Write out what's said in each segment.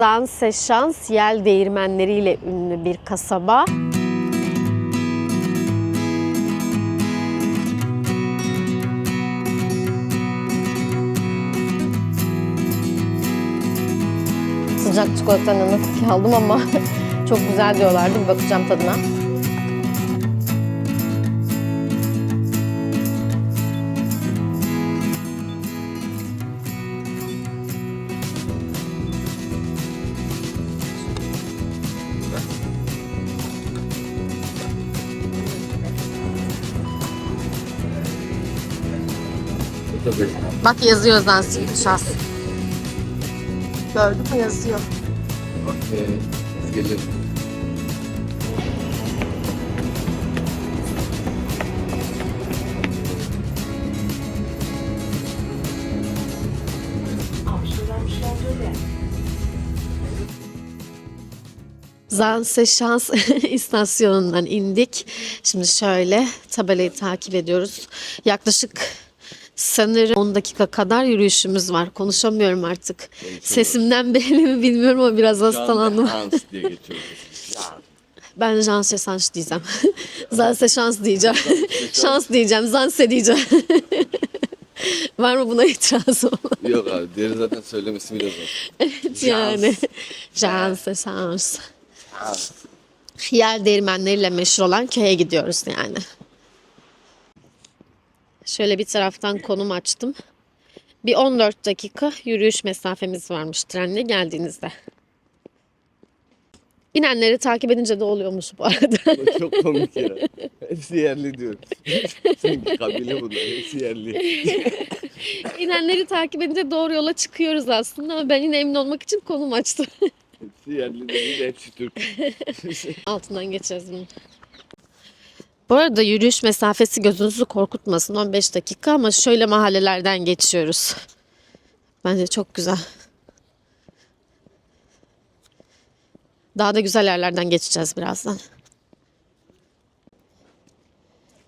Danse Şans yel değirmenleriyle ünlü bir kasaba. Sıcak çikolatanın hafif aldım ama çok güzel diyorlardı. Bir bakacağım tadına. Bak yazıyor Danse Şans. Gördün mü yazıyor. Okey. Gelir. Zanse Şans istasyonundan indik. Şimdi şöyle tabelayı takip ediyoruz. Yaklaşık sanırım 10 dakika kadar yürüyüşümüz var. Konuşamıyorum artık. Sesimden belli mi bilmiyorum ama biraz hastalandım. Hans diye. Ben Zanse Şans diyeceğim. Zanse Şans diyeceğim. Şans diyeceğim. Zanse diyeceğim. var mı buna itirazı olan? Yok abi deri zaten söylemesi bile zor. yani. Zanse Şans. Yer değirmenleriyle meşhur olan köye gidiyoruz yani. Şöyle bir taraftan konum açtım. Bir 14 dakika yürüyüş mesafemiz varmış trenle geldiğinizde. İnenleri takip edince de oluyormuş bu arada. Çok komik ya. Hepsi yerli diyoruz. Sanki kabile bunlar. Hepsi yerli. İnenleri takip edince doğru yola çıkıyoruz aslında ama ben yine emin olmak için konum açtım. Hepsi yerli değil. Hepsi Türk. Altından geçeceğiz bunu. Bu arada yürüyüş mesafesi gözünüzü korkutmasın 15 dakika ama şöyle mahallelerden geçiyoruz. Bence çok güzel. Daha da güzel yerlerden geçeceğiz birazdan.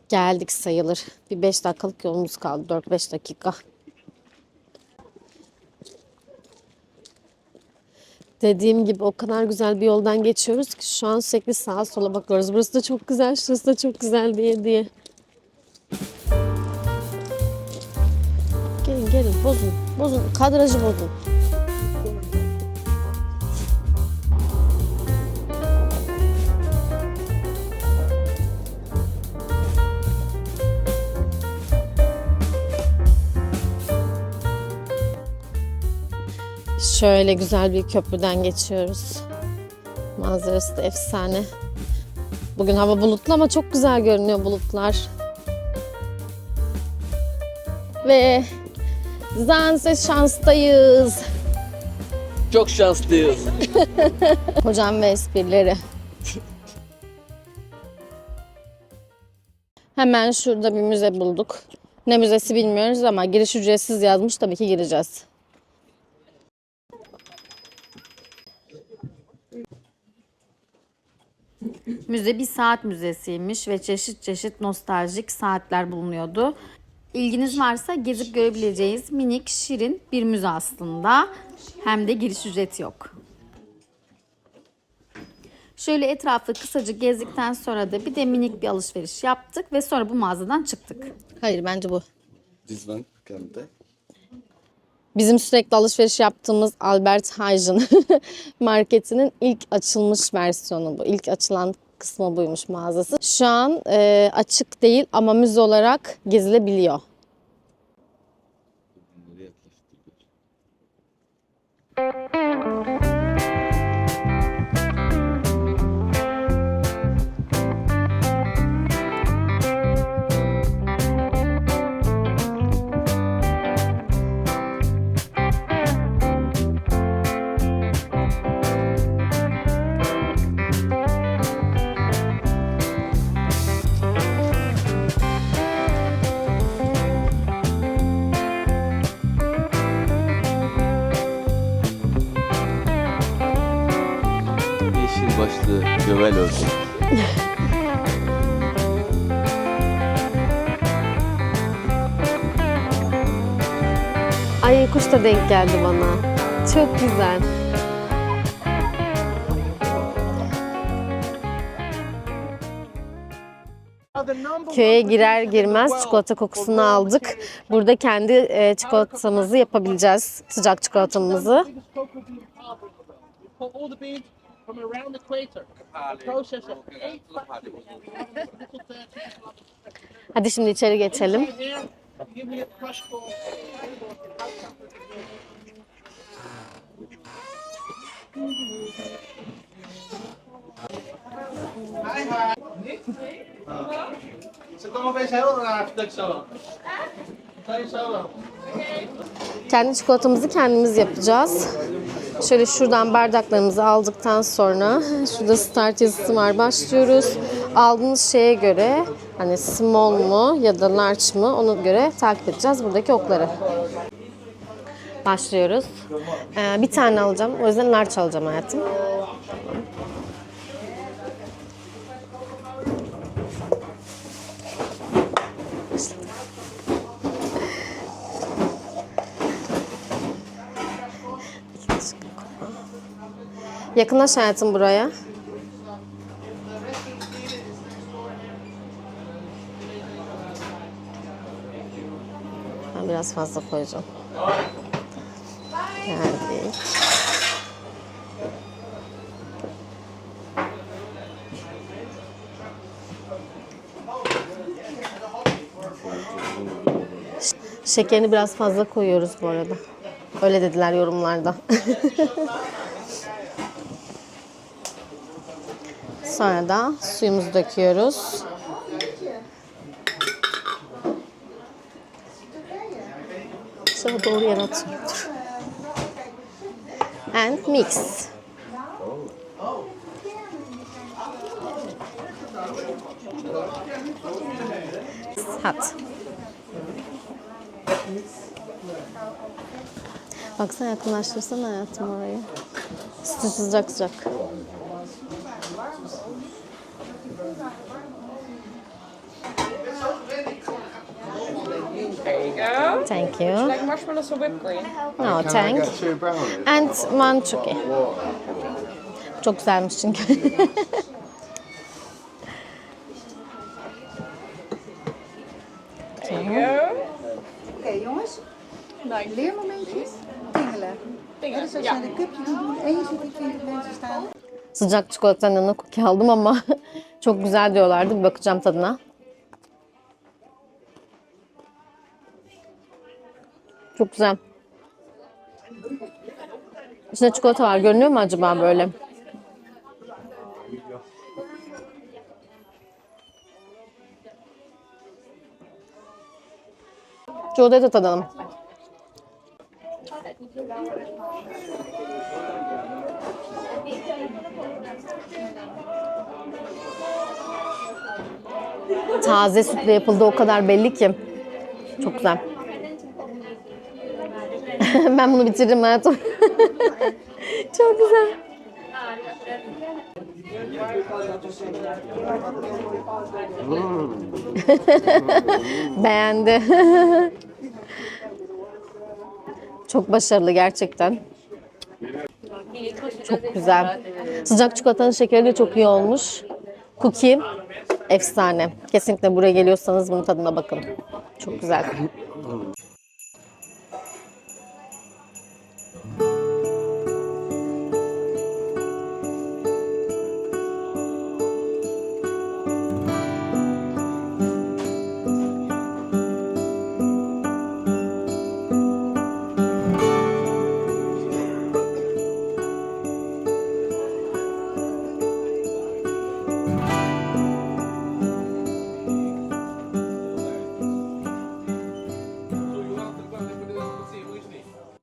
Geldik sayılır. Bir 5 dakikalık yolumuz kaldı. 4-5 dakika. Dediğim gibi o kadar güzel bir yoldan geçiyoruz ki şu an sürekli sağa sola bakıyoruz. Burası da çok güzel, şurası da çok güzel diye diye. Gelin gelin bozun. Bozun. Kadrajı bozun. Şöyle güzel bir köprüden geçiyoruz. Manzarası da efsane. Bugün hava bulutlu ama çok güzel görünüyor bulutlar. Ve Zanse şanstayız. Çok şanslıyız. Hocam ve esprileri. Hemen şurada bir müze bulduk. Ne müzesi bilmiyoruz ama giriş ücretsiz yazmış tabii ki gireceğiz. Müze bir saat müzesiymiş ve çeşit çeşit nostaljik saatler bulunuyordu. İlginiz varsa gezip görebileceğiniz minik, şirin bir müze aslında. Hem de giriş ücreti yok. Şöyle etrafı kısaca gezdikten sonra da bir de minik bir alışveriş yaptık ve sonra bu mağazadan çıktık. Hayır bence bu. This one can be. Bizim sürekli alışveriş yaptığımız Albert Heijn marketinin ilk açılmış versiyonu bu. İlk açılan kısmı buymuş mağazası. Şu an e, açık değil ama müze olarak gezilebiliyor. başlı gövel ördek. Ay kuş da denk geldi bana. Çok güzel. Köye girer girmez çikolata kokusunu aldık. Burada kendi e, çikolatamızı yapabileceğiz. Sıcak çikolatamızı. From around the equator. Process it. Eight Hadi şimdi içeri geçelim. a Kendi çikolatamızı kendimiz yapacağız. Şöyle şuradan bardaklarımızı aldıktan sonra şurada start yazısı var. Başlıyoruz. Aldığınız şeye göre hani small mu ya da large mı ona göre takip edeceğiz buradaki okları. Başlıyoruz. Ee, bir tane alacağım. O yüzden large alacağım hayatım. Yakınlaş hayatım buraya. Ben biraz fazla koyacağım. Geldik. Şekerini biraz fazla koyuyoruz bu arada. Öyle dediler yorumlarda. Sonra da suyumuzu döküyoruz. Şöyle doğru yere atıyorum. Dur. And mix. Hot. Baksana yakınlaştırsana hayatım orayı. Sıcak sıcak. Go. Thank you. Like marshmallows or whipped cream? No, Can I thank. get two brownies? And cookie. Çok güzelmiş çünkü. There you go. Oké jongens, leermomentjes, tingelen. Dat de doen. En je ziet die 20 mensen staan. Sıcak çikolatanın yanına cookie aldım ama çok güzel diyorlardı. Bir bakacağım tadına. Çok güzel. İçinde çikolata var. Görünüyor mu acaba böyle? Çikolatayı da tadalım. Taze sütle yapıldığı o kadar belli ki. Çok güzel. ben bunu bitiririm hayatım. Çok güzel. Beğendi. Çok başarılı gerçekten. Çok güzel. Sıcak çikolatanın şekeri de çok iyi olmuş. Cookie efsane. Kesinlikle buraya geliyorsanız bunun tadına bakın. Çok güzel.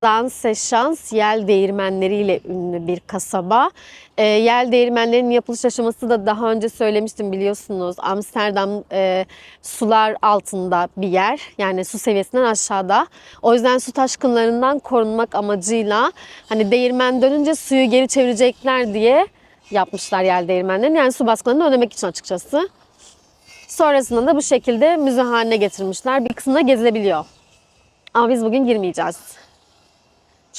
Danse Şans yel değirmenleriyle ünlü bir kasaba. E, yel değirmenlerinin yapılış aşaması da daha önce söylemiştim biliyorsunuz. Amsterdam e, sular altında bir yer. Yani su seviyesinden aşağıda. O yüzden su taşkınlarından korunmak amacıyla hani değirmen dönünce suyu geri çevirecekler diye yapmışlar yel değirmenlerini. Yani su baskılarını önlemek için açıkçası. Sonrasında da bu şekilde müze haline getirmişler. Bir kısmında gezilebiliyor. Ama biz bugün girmeyeceğiz.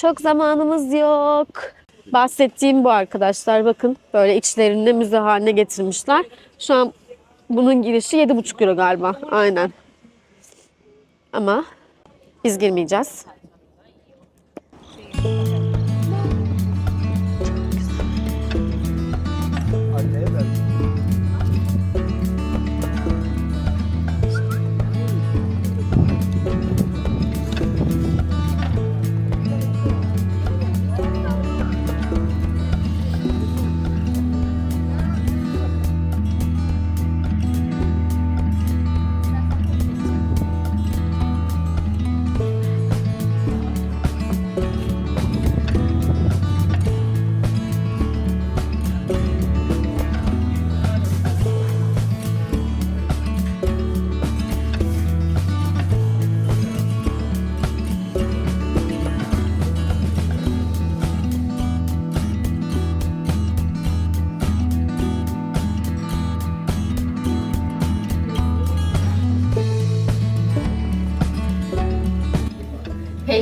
Çok zamanımız yok. Bahsettiğim bu arkadaşlar bakın böyle içlerinde müze haline getirmişler. Şu an Bunun girişi 7,5 euro galiba. Aynen. Ama biz girmeyeceğiz.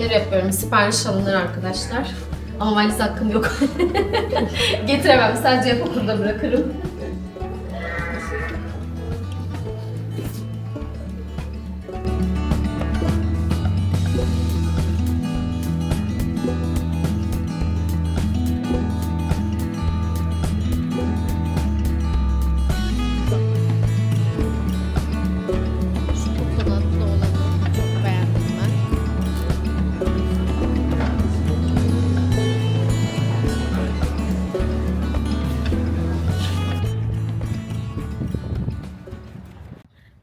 Peynir yapıyorum. Sipariş alınır arkadaşlar. Ama valiz hakkım yok. Getiremem. Sadece yapıp burada bırakırım.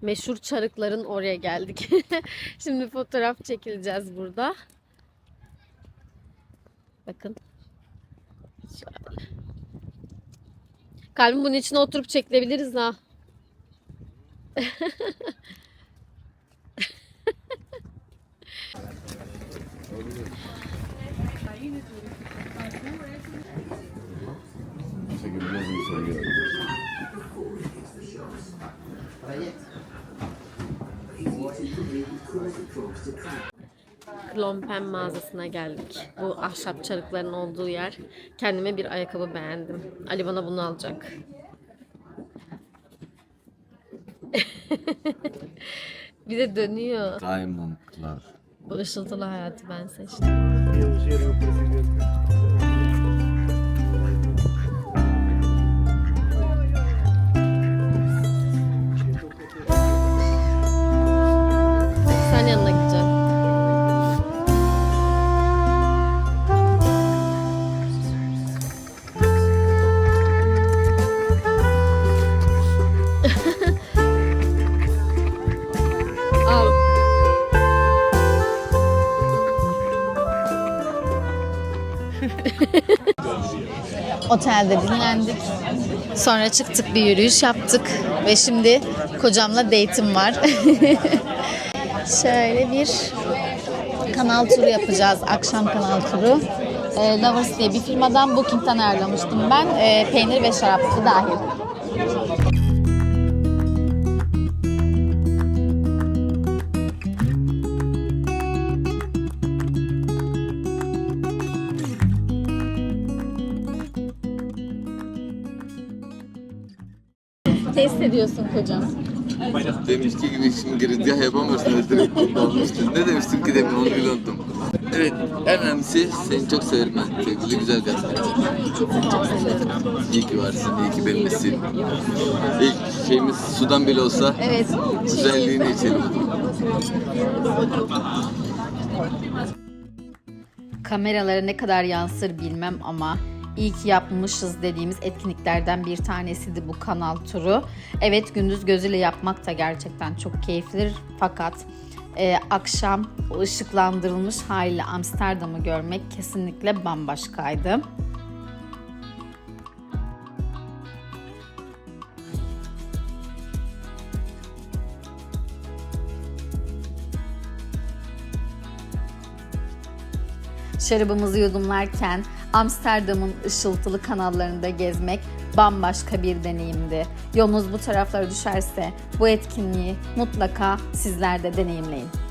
Meşhur çarıkların oraya geldik. Şimdi fotoğraf çekileceğiz burada. Bakın. Şöyle. Kalbim bunun içine oturup çekilebiliriz ha. Çekebiliriz bir şey yok. Klompen mağazasına geldik. Bu ahşap çarıkların olduğu yer. Kendime bir ayakkabı beğendim. Ali bana bunu alacak. bir de dönüyor. Diamondlar. Bu ışıltılı hayatı ben seçtim. Otelde dinlendik. Sonra çıktık bir yürüyüş yaptık. Ve şimdi kocamla date'im var. Şöyle bir kanal turu yapacağız. Akşam kanal turu. E, Lovers diye bir firmadan Booking'ten ayarlamıştım ben. E, peynir ve şaraplı dahil. Test ediyorsun kocam. Demişti gibi şimdi girizgah yapamıyorsun. Direkt kullanmıştın. Ne demiştim ki demin onu bile unuttum. Evet, en önemlisi seni çok severim ben. Sevgili güzel gazeteci. İyi ki varsın, iyi ki benimlesin. İlk şeyimiz sudan bile olsa Evet. güzelliğini içelim. Kameralara ne kadar yansır bilmem ama iyi ki yapmışız dediğimiz etkinliklerden bir tanesiydi bu kanal turu. Evet gündüz gözüyle yapmak da gerçekten çok keyiflidir fakat e, akşam ışıklandırılmış haliyle Amsterdam'ı görmek kesinlikle bambaşkaydı. Şarabımızı yudumlarken Amsterdam'ın ışıltılı kanallarında gezmek bambaşka bir deneyimdi. Yolunuz bu taraflara düşerse bu etkinliği mutlaka sizler de deneyimleyin.